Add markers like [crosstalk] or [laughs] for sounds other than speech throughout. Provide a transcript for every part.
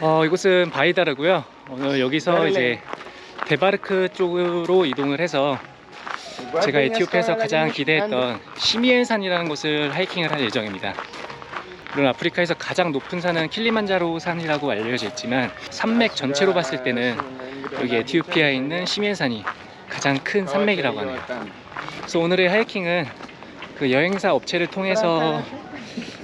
어, 이곳은 바이다르고요. 오늘 여기서 이제 데바르크 쪽으로 이동을 해서 제가 에티오피아에서 가장 기대했던 시미엔산이라는 곳을 하이킹을 할 예정입니다. 물론 아프리카에서 가장 높은 산은 킬리만자로 산이라고 알려져 있지만 산맥 전체로 봤을 때는 여기 에티오피아에 있는 시미엔산이 가장 큰 산맥이라고 하네요. 그래서 오늘의 하이킹은 그 여행사 업체를 통해서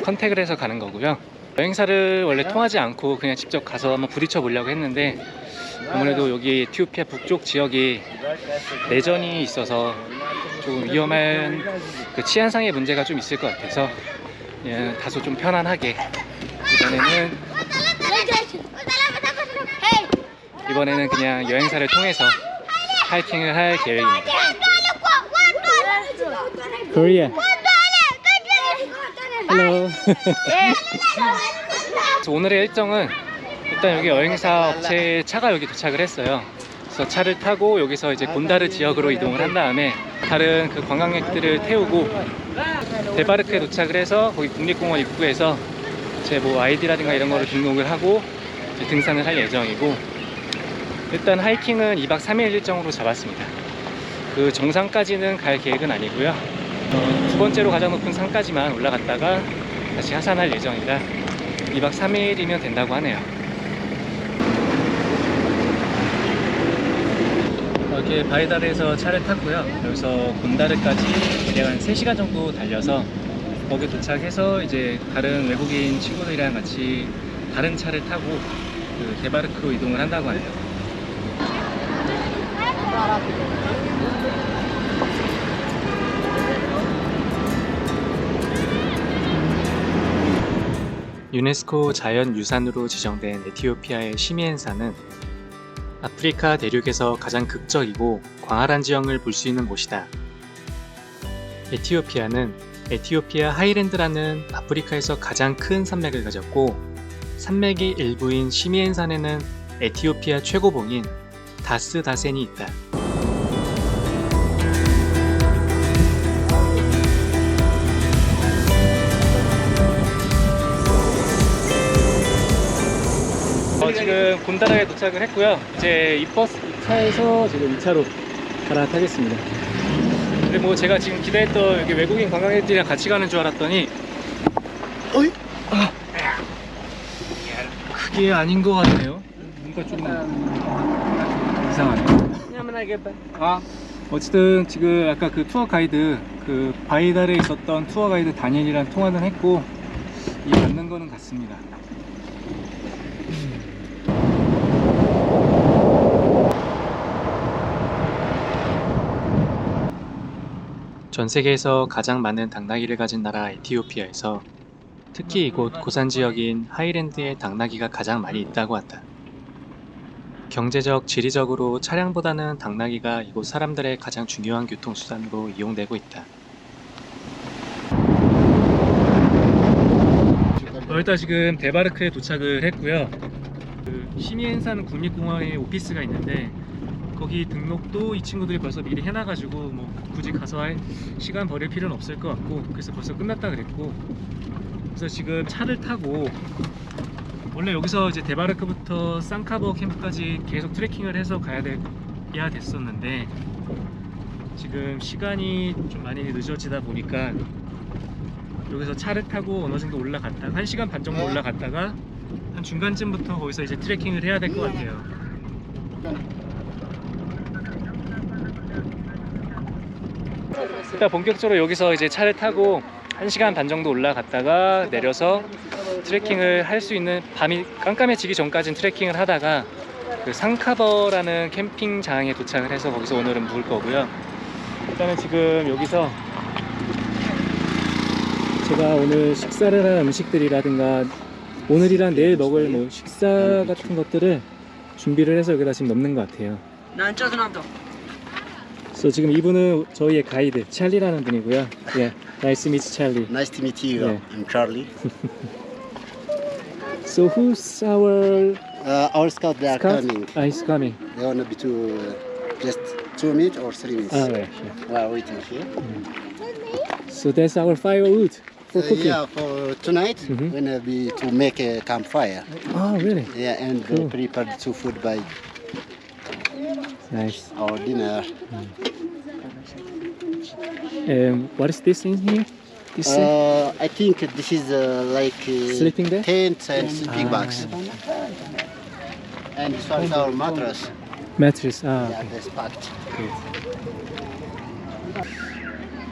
컨택을 해서 가는 거고요. 여행사를 원래 통하지 않고 그냥 직접 가서 한번 부딪혀 보려고 했는데 아무래도 여기 에티오피아 북쪽 지역이 내전이 있어서 조금 위험한 그 치안상의 문제가 좀 있을 것 같아서 예, 다소 좀 편안하게 이번에는 이번에는 그냥 여행사를 통해서 하이킹을 할 계획입니다. 그 래서 오늘의 일정은 일단 여기 여행사 업체 차가 여기 도착을 했어요. 그래서 차를 타고 여기서 이제 곤다르 지역으로 이동을 한 다음에 다른 그 관광객들을 태우고 데바르크에 도착을 해서 거기 국립공원 입구에서 제 뭐 아이디라든가 이런 거를 등록을 하고 등산을 할 예정이고 일단 하이킹은 2박 3일 일정으로 잡았습니다. 그 정상까지는 갈 계획은 아니고요. 어, 두 번째로 가장 높은 산까지만 올라갔다가 다시 하산할 예정이라 2박 3일이면 된다고 하네요. 이렇게 바이다르에서 차를 탔고요. 여기서 곤다르까지 대략 한 3시간 정도 달려서 거기 도착해서 이제 다른 외국인 친구들이랑 같이 다른 차를 타고 그 데바르크로 이동을 한다고 하네요. 유네스코 자연유산으로 지정된 에티오피아의 시미엔산은 아프리카 대륙에서 가장 극적이고 광활한 지형을 볼 수 있는 곳이다. 에티오피아는 에티오피아 하이랜드라는 아프리카에서 가장 큰 산맥을 가졌고 산맥의 일부인 시미엔산에는 에티오피아 최고봉인 다스 다센이 있다. 지금 곤다라에 도착을 했고요. 이제 이 버스 이 차에서 지금 2차로 갈아타겠습니다. 근데 뭐 제가 지금 기대했던 여기 외국인 관광객들이랑 같이 가는 줄 알았더니 어이? 아. 그게 아닌 것 같네요. 뭔가 좀 이상하네. 아, 어쨌든 지금 아까 그 투어 가이드 그 바이달에 있었던 투어 가이드 다니엘이랑 통화는 했고 이 맞는 거는 같습니다. 전 세계에서 가장 많은 당나귀를 가진 나라 에티오피아에서 특히 이곳 고산 지역인 하이랜드에 당나귀가 가장 많이 있다고 한다. 경제적, 지리적으로 차량보다는 당나귀가 이곳 사람들의 가장 중요한 교통수단으로 이용되고 있다. 어, 일단 지금 데바르크에 도착을 했고요. 그 시미엔산 국립공원에 오피스가 있는데 거기 등록도 이 친구들이 벌써 미리 해놔가지고 뭐 굳이 가서 할 시간 버릴 필요는 없을 것 같고 그래서 벌써 끝났다 그랬고 그래서 지금 차를 타고 원래 여기서 이제 데바르크부터 산카버 캠프까지 계속 트레킹을 해서 가야 돼, 야 됐었는데 지금 시간이 좀 많이 늦어지다 보니까 여기서 차를 타고 어느 정도 올라갔다가 1시간 반 정도 올라갔다가 한 중간쯤부터 거기서 이제 트레킹을 해야 될 것 같아요. 일단 본격적으로 여기서 이제 차를 타고 1시간 반 정도 올라갔다가 내려서 트레킹을 할 수 있는 밤이 깜깜해지기 전까지는 트레킹을 하다가 그 상카버라는 캠핑장에 도착을 해서 거기서 오늘은 묵을 거고요. 일단은 지금 여기서 제가 오늘 식사를 할 음식들이라든가 오늘이랑 내일 먹을 뭐 식사 같은 것들을 준비를 해서 여기다 지금 넣는 것 같아요. 난 짜증 난다. 그래서 지금 이분은 저희의 가이드 찰리라는 분이고요. 예, 나이스 미츠 찰리. Nice to meet you. Yeah. I'm Charlie. [laughs] So who's our Uh, our scout, they are scout? coming. Ah, he's coming. They want to be to uh, just two minutes or three minutes. Ah, right. yeah. We are waiting here. So that's our firewood. for Uh, cooking. yeah, for tonight, Mhm. gonna be to make a campfire. Ah, really? Yeah, and Cool. uh, prepare the two food by Nice. our dinner. Um, what is this in here? This? Uh, I think this is uh, like uh, Sleeping there? tent and sleeping Ah. bags. And this one is our mattress. mattress. 아, Yeah, that's packed.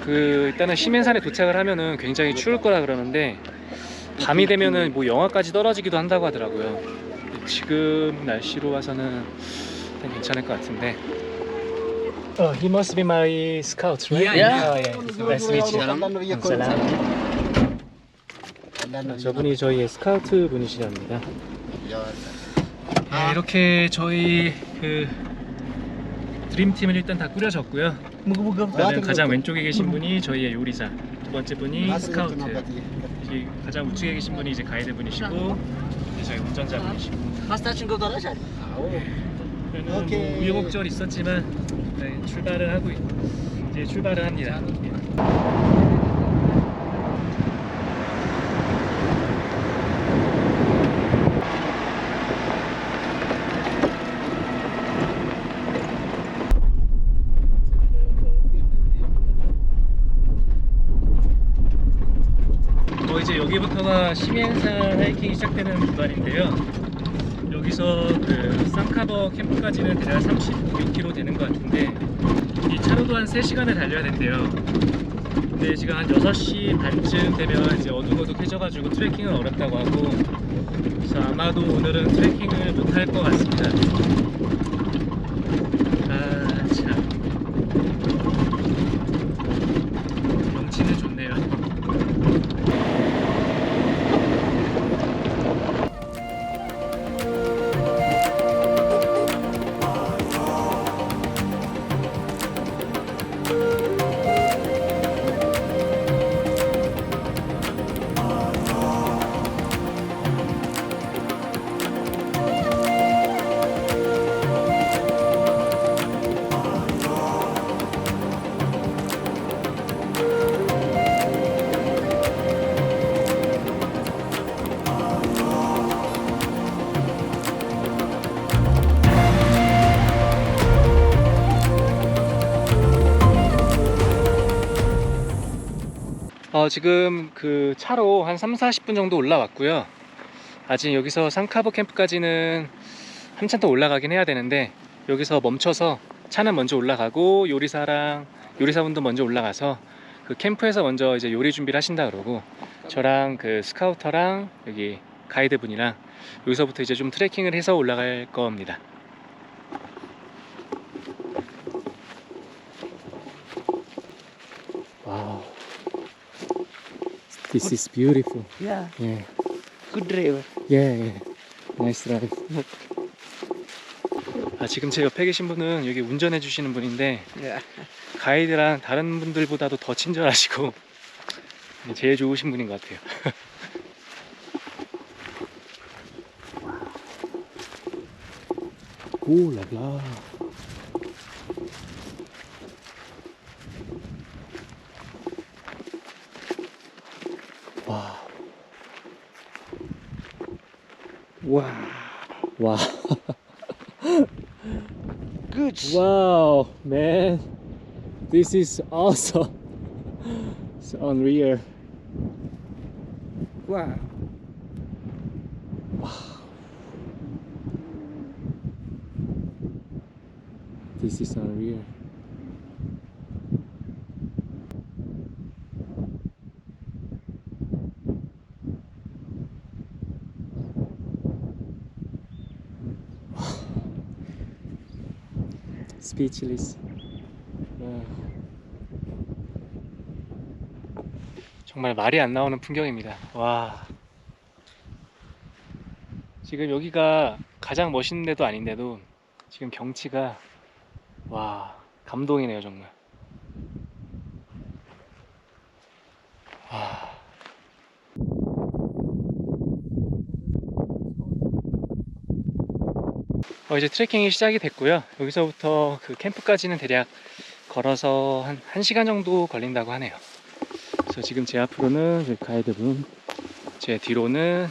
그 일단은 심엔산에 도착을 하면은 굉장히 추울 거라 그러는데 밤이 되면은 뭐 영하까지 떨어지기도 한다고 하더라고요. 지금 날씨로 일단 괜찮을 것 같은데. Oh, he must be my scout, right? Yeah. Oh, yeah. Nice to meet you. 아, 저분이 저희의 스카우트 분이시랍니다. 네, 이렇게 저희 그 드림팀을 일단 다 꾸려졌고요. 가장 왼쪽에 계신 분이 저희의 요리사, 두 번째 분이 스카우트, 이 가장 우측에 계신 분이 이제 가이드 분이시고 이제 저희 운전자 분이시고. 저는 뭐 오케이. 우여곡절 있었지만 네, 출발을 하고 있- 이제 출발을 합니다. 어, 이제 여기부터가 심엔산 하이킹이 시작되는 구간인데요. 여기서 그 쌍카버 캠프까지는 대략 36km 되는 것 같은데 이 차로도 한 3시간을 달려야 된대요. 근데 지금 한 6시 반쯤 되면 이제 어둑어둑해져가지고 트레킹은 어렵다고 하고 그래서 아마도 오늘은 트레킹을 못할 것 같습니다. 어, 지금 그 차로 한 3, 40분 정도 올라왔고요. 아직 여기서 상카버 캠프까지는 한참 더 올라가긴 해야 되는데 여기서 멈춰서 차는 먼저 올라가고 요리사랑 요리사분도 먼저 올라가서 그 캠프에서 먼저 이제 요리 준비를 하신다 그러고 저랑 그 스카우터랑 여기 가이드 분이랑 여기서부터 이제 좀 트레킹을 해서 올라갈 겁니다. 와 우. This is beautiful. Yeah, Yeah. good driver. Yeah, yeah. Nice drive. 아, 지금 제 옆에 계신 분은 여기 운전해 주시는 분인데 Yeah. 가이드랑 다른 분들보다도 더 친절하시고 제일 좋으신 분인 것 같아요. 오 라라. 와. 와. [laughs] Good. Wow, man. This is awesome. It's unreal. Wow. This is unreal. Speechless. 와. 정말 말이 안 나오는 풍경입니다. 와. 지금 여기가 가장 멋있는 데도 아닌데도 지금 경치가 와 감동이네요 정말. 어, 이제 트레킹이 시작이 됐고요. 여기서부터 그 캠프까지는 대략 걸어서 한 1시간 정도 걸린다고 하네요. 그래서 지금 제 앞으로는 저희 가이드 분, 제 뒤로는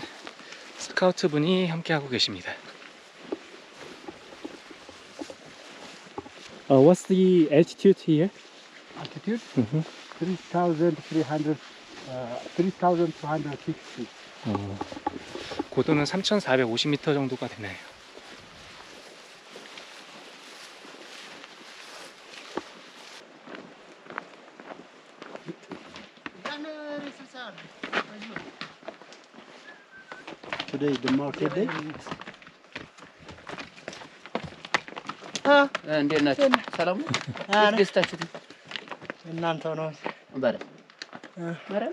스카우트 분이 함께 하고 계십니다. Uh, what's the altitude here? Altitude Mhm. 3,300, uh, 3,260. 어, 고도는 3,450m 정도가 되나요? Today the market day. እንዴት ናቸው? ሰላም ነው? ደስታችሁ እናንተው ነው። በረ በረ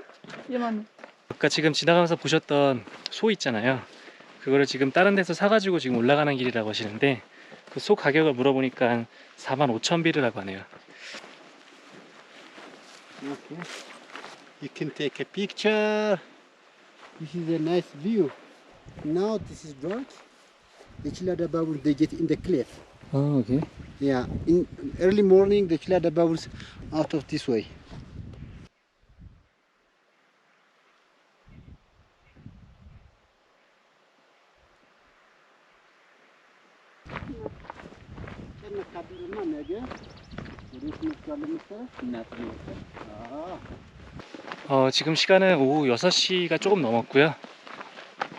የማን ነው? 아까 지금 지나가면서 보셨던 소 있잖아요. 그거를 지금 다른 데서 사가지고 지금 올라가는 길이라고 하시는데 그 소 가격을 물어보니까 한 4만 5천 비르라고 하네요. Okay. you can take a picture. This is a nice view. Now this is dark. the chilada bubbles they get in the cliff. Oh okay. Yeah in early morning the chilada bubbles out of this way. 어, 지금 시간은 오후 6시가 조금 넘었고요.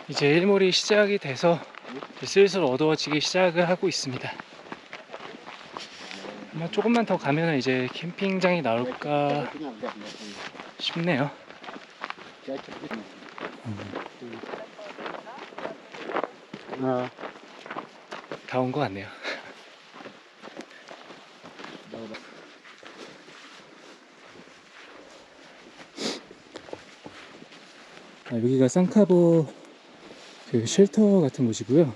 이제 일몰이 시작이 돼서 슬슬 어두워지기 시작을 하고 있습니다. 아마 조금만 더 가면 이제 캠핑장이 나올까 싶네요. 아, 다온 것 같네요. 여기가 쌍카보 그 쉘터 같은 곳이고요.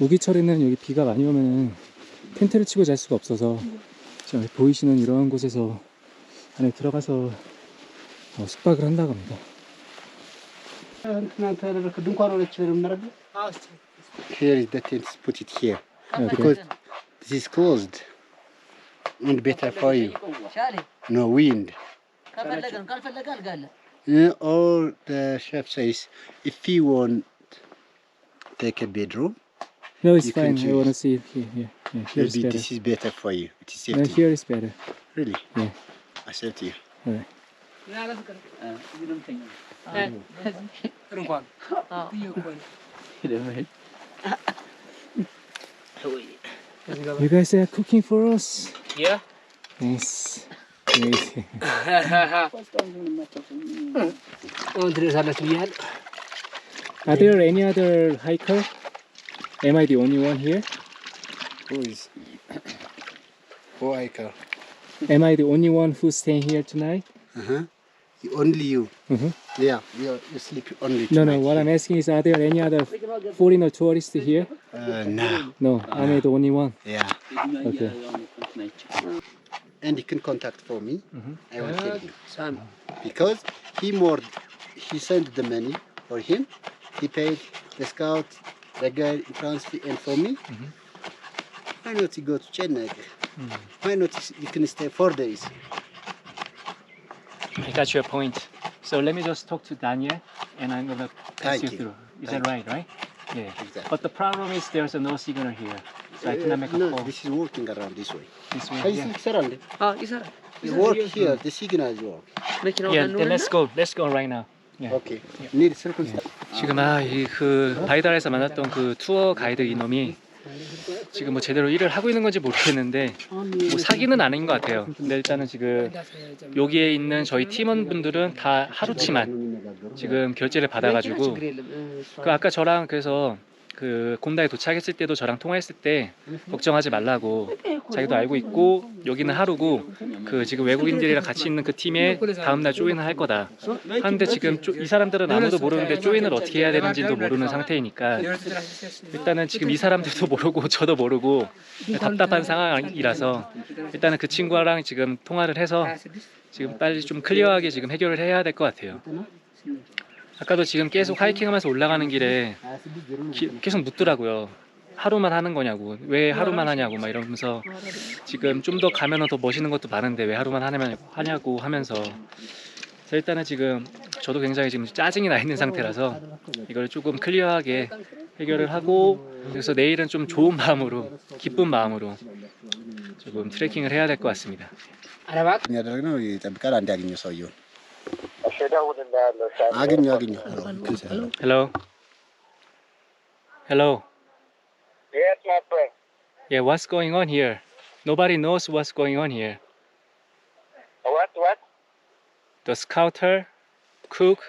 우기철에는 여기 비가 많이 오면 텐트를 치고 잘 수가 없어서 지금 보이시는 이런 곳에서 안에 들어가서 어, 숙박을 한다고 합니다. Here is the tent put it here 아, because this is closed and better for you. No wind. Uh, all the chef says, if you want, take a bedroom. No, it's you fine. I want to see it here. Yeah, yeah. Maybe is this is better for you. It is safe. No, here is better. Really? Yeah. I said to you. All right. You guys are cooking for us? Yeah. Nice. Are there any other hiker? Am I the only one here? Who is who hiker? Am I the only one who's staying here tonight? Uh huh. Only you. Mm -hmm. Yeah, you, you sleep only. Tonight. No, no. What I'm asking is, are there any other foreigner tourists here? Uh, no. No, I'm no. the only one. Yeah. Okay. And he can contact for me. Mhm. I will tell him. ሳሚ Because he more, he sent the money for him. He paid the scout, the guy in transfer, and for me. Mhm. Why not you go to Chennai? Mm. Why not you can stay four days? I got your point. So let me just talk to Daniel, and I'm gonna pass you you. through. Is Thank that right? Right? Yeah. Exactly. But the problem is there's a no signal here, so I cannot make a call. No, this is working around this way. This way, I yeah. think surround it. Ah, is that? You work here, the signal is work. Making yeah, then let's go. Let's go right now. Yeah. Okay. Yeah. Need circumstance. 지금 아이그 바이달에서 만났던 그 투어 가이드 이놈이 지금 뭐 제대로 일을 하고 있는 건지 모르겠는데 뭐 사기는 아닌 것 같아요. 근데 일단은 지금 여기에 있는 저희 팀원분들은 다 하루치만 지금 결제를 받아가지고 그 아까 저랑 그래서 그 곤다에 도착했을 때도 저랑 통화했을 때 걱정하지 말라고 자기도 알고 있고 여기는 하루고 그 지금 외국인들이랑 같이 있는 그 팀에 다음날 조인을 할 거다. 하는데 지금 쪼- 이 사람들은 아무도 모르는데 조인을 어떻게 해야 되는지도 모르는 상태이니까 일단은 지금 이 사람들도 모르고 [laughs] 저도 모르고 답답한 상황이라서 일단은 그 친구랑 지금 통화를 해서 지금 빨리 좀 클리어하게 지금 해결을 해야 될 것 같아요. 아까도 지금 계속 하이킹하면서 올라가는 길에 기- 계속 묻더라고요. 하루만 하는 거냐고. 왜 하루만 하냐고 막 이러면서 지금 좀 더 가면은 더 멋있는 것도 많은데 왜 하루만 하냐고, 하냐고 하면서. 그래서 일단은 지금 저도 굉장히 지금 짜증이 나 있는 상태라서 이걸 조금 클리어하게 해결을 하고 그래서 내일은 좀 좋은 마음으로 기쁜 마음으로 조금 트레킹을 해야 될 것 같습니다. አረባት ያደረግነው ይጠብቃል። አንድ ያገኘው ሰውየውን እሺ እደውልልሃለሁ። ሳሚ። አገኘው አገኘው Hello. Hello. Yes, my friend. Yeah, what's going on here? Nobody knows what's going on here. What, what? The scouter, cook,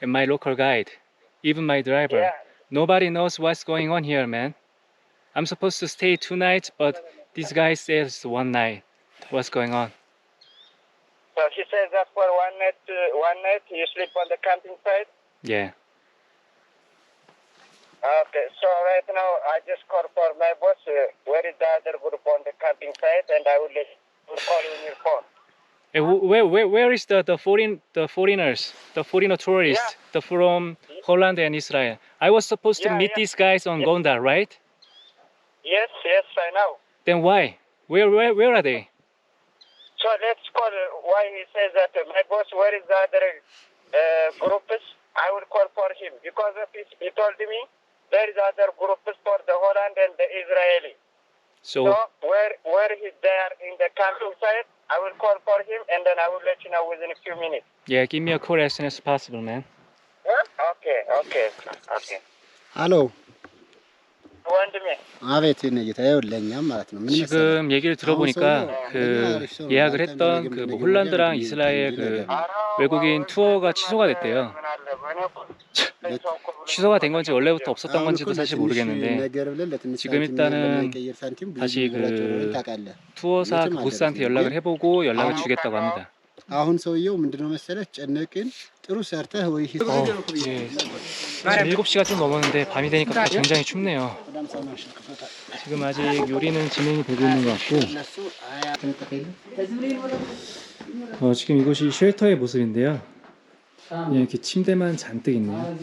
and my local guide, even my driver. Yeah. Nobody knows what's going on here, man. I'm supposed to stay two nights, but this guy says one night. What's going on? So he says that for one night, uh, one night you sleep on the camping site? Yeah. Okay, so right now I just call for my boss. Uh, where is the other group on the camping site? And I will, will call you on your phone. Eh, wh- Where, where, where is the, the foreign the foreigners, the foreigner tourists, the from Holland and Israel? I was supposed to Yeah, meet yeah. these guys on Yeah. Gondar, right? Yes, yes, I know. Then why? Where, where, where are they? So let's call uh, why he says that uh, my boss, where is the other uh, groups? I will call for him because of his, he told me there is other groups for the Holland and the Israeli. So, So where where he's there in the camping site, I will call for him and then I will let you know within a few minutes. yeah, give me a call as soon as possible, man. Huh? Okay, okay, okay. 아베트 얘기다 올렸냐 말았죠. 지금 얘기를 들어보니까 그 예약을 했던 그 뭐 홀란드랑 이스라엘 그 외국인 투어가 취소가 됐대요. 취소가 된 건지 원래부터 없었던 건지도 사실 모르겠는데 지금 일단은 다시 그 투어사 그 보스한테 연락을 해보고 연락을 주겠다고 합니다. 아훈 소이요, 뭔데 너 메시지 쨌네긴 ጥሩ ሰርተህ ወይ 지금 7시가 좀 넘었는데 밤이 되니까 굉장히 춥네요. 지금 아직 요리는 진행이 되고 있는 것 같고 어, 지금 이곳이 쉘터의 모습인데요. 예, 이렇게 침대만 잔뜩 있네요.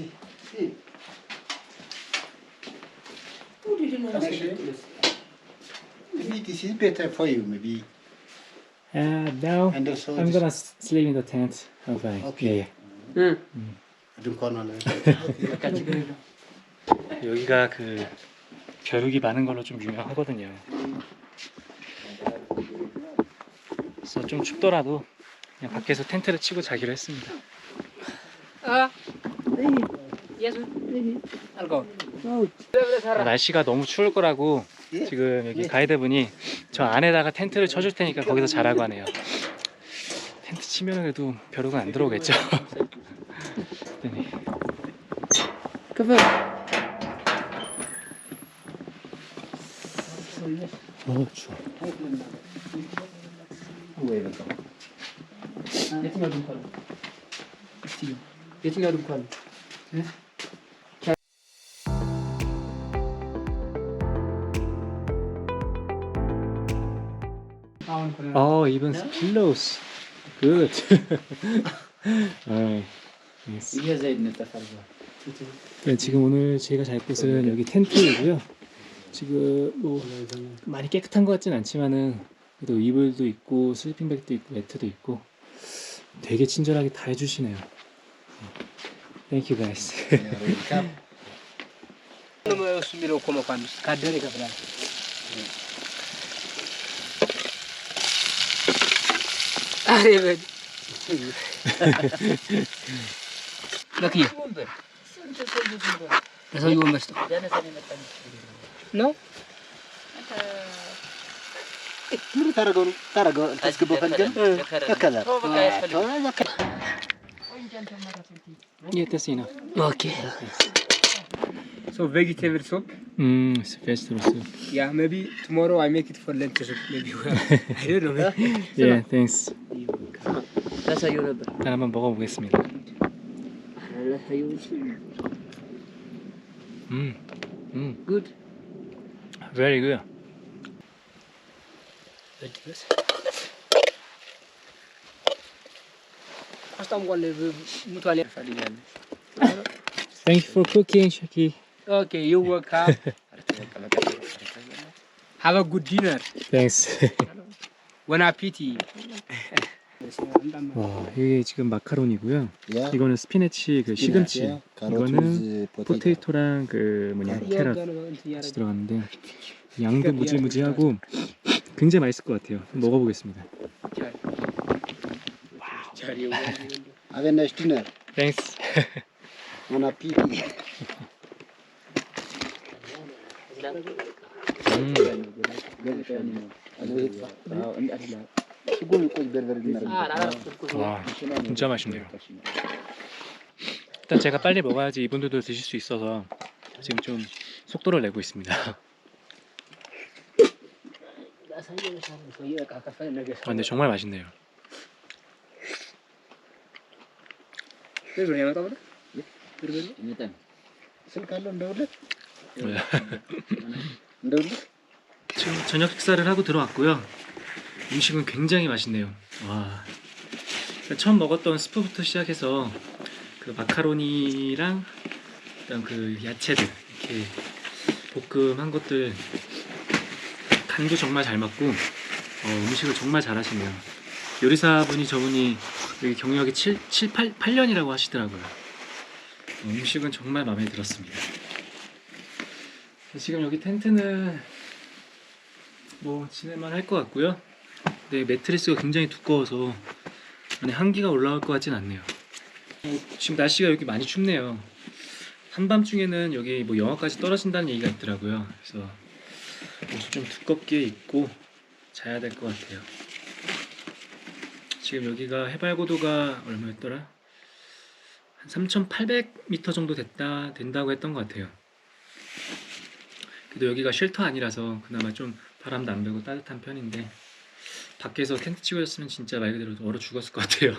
Uh, now I'm gonna sleep in the tent. Okay. okay. Yeah, yeah. 음. 등권 안에 [laughs] 여기가 그 벼룩이 많은 걸로 좀 유명하거든요. 그래서 좀 춥더라도 그냥 밖에서 텐트를 치고 자기로 했습니다. 아, 아 날씨가 너무 추울 거라고 지금 여기 가이드분이 저 안에다가 텐트를 쳐줄 테니까 거기서 자라고 하네요. 텐트 치면 그래도 벼룩은 안 들어오겠죠. [laughs] 했더니 그분 너무 추워 Jetzt mal rumfahren. Jetzt mal rumfahren. Ja? Oh, even yeah? pillows. Good. All right. 이겨져 있는 따팔과. 네, 지금 오늘 제가 잘 곳은 네. 여기 텐트이고요. 지금 뭐 많이 깨끗한 것 같진 않지만은 그래도 이불도 있고 슬리핑백도 있고 매트도 있고 되게 친절하게 다 해주시네요. 땡큐 가이스 you guys. número sumiram como. ለክዬ ለሰውዬው ወንበር ስጠው ነው ምን ታደርገው ነው ታደርገው ታስገባው ፈልገን ተከላ የተሲና ኦኬ So vegetable soup. Mm, vegetable soup. Yeah, maybe tomorrow I make it for lentil. Maybe. [laughs] I don't know. [laughs] yeah, thanks. That's how you the hills. Mm. Mm. Good. Very good. Ridiculous. Thank you for cooking, Shaki. Okay, you work up. [laughs] Have a good dinner. Thanks. Buon appetito. 와, 이게 지금 마카로니고요. Yeah. 이거는 스피네치 그 시금치. 이거는. 포테이토랑 그 뭐냐 캐럿 같이 들어갔는데 양도 무지무지하고 굉장히 맛있을 것 같아요. 먹어보겠습니다. [laughs] Have a nice dinner. 땡스. Bon appetit. 음, 시골육까지 베르베르 아, 나랑 와 진짜 맛있네요. 일단 제가 빨리 먹어야지 이분들도 드실 수 있어서 지금 좀 속도를 내고 있습니다. 아, 근데 정말 맛있네요. 네. 지금 저녁 식사를 하고 들어왔고요. 음식은 굉장히 맛있네요. 와. 처음 먹었던 스프부터 시작해서 그 마카로니랑 그다음 그 야채들 이렇게 볶음한 것들 간도 정말 잘 맞고 어, 음식을 정말 잘하시네요. 요리사분이 저분이 여기 경력이 7, 7 8, 8년이라고 하시더라고요. 어, 음식은 정말 마음에 들었습니다. 지금 여기 텐트는 뭐 지낼만 할 것 같고요. 네, 매트리스가 굉장히 두꺼워서 안에 한기가 올라올 것 같진 않네요. 어, 지금 날씨가 여기 많이 춥네요. 한밤중에는 여기 뭐 영하까지 떨어진다는 얘기가 있더라고요. 그래서 옷을 좀 두껍게 입고 자야 될 것 같아요. 지금 여기가 해발 고도가 얼마였더라? 한 3,800m 정도 됐다 된다고 했던 것 같아요. 그래도 여기가 쉘터 아니라서 그나마 좀 바람도 안 불고 따뜻한 편인데 밖에서 텐트 치고 있으면 진짜 말 그대로 얼어 죽었을 것 같아요.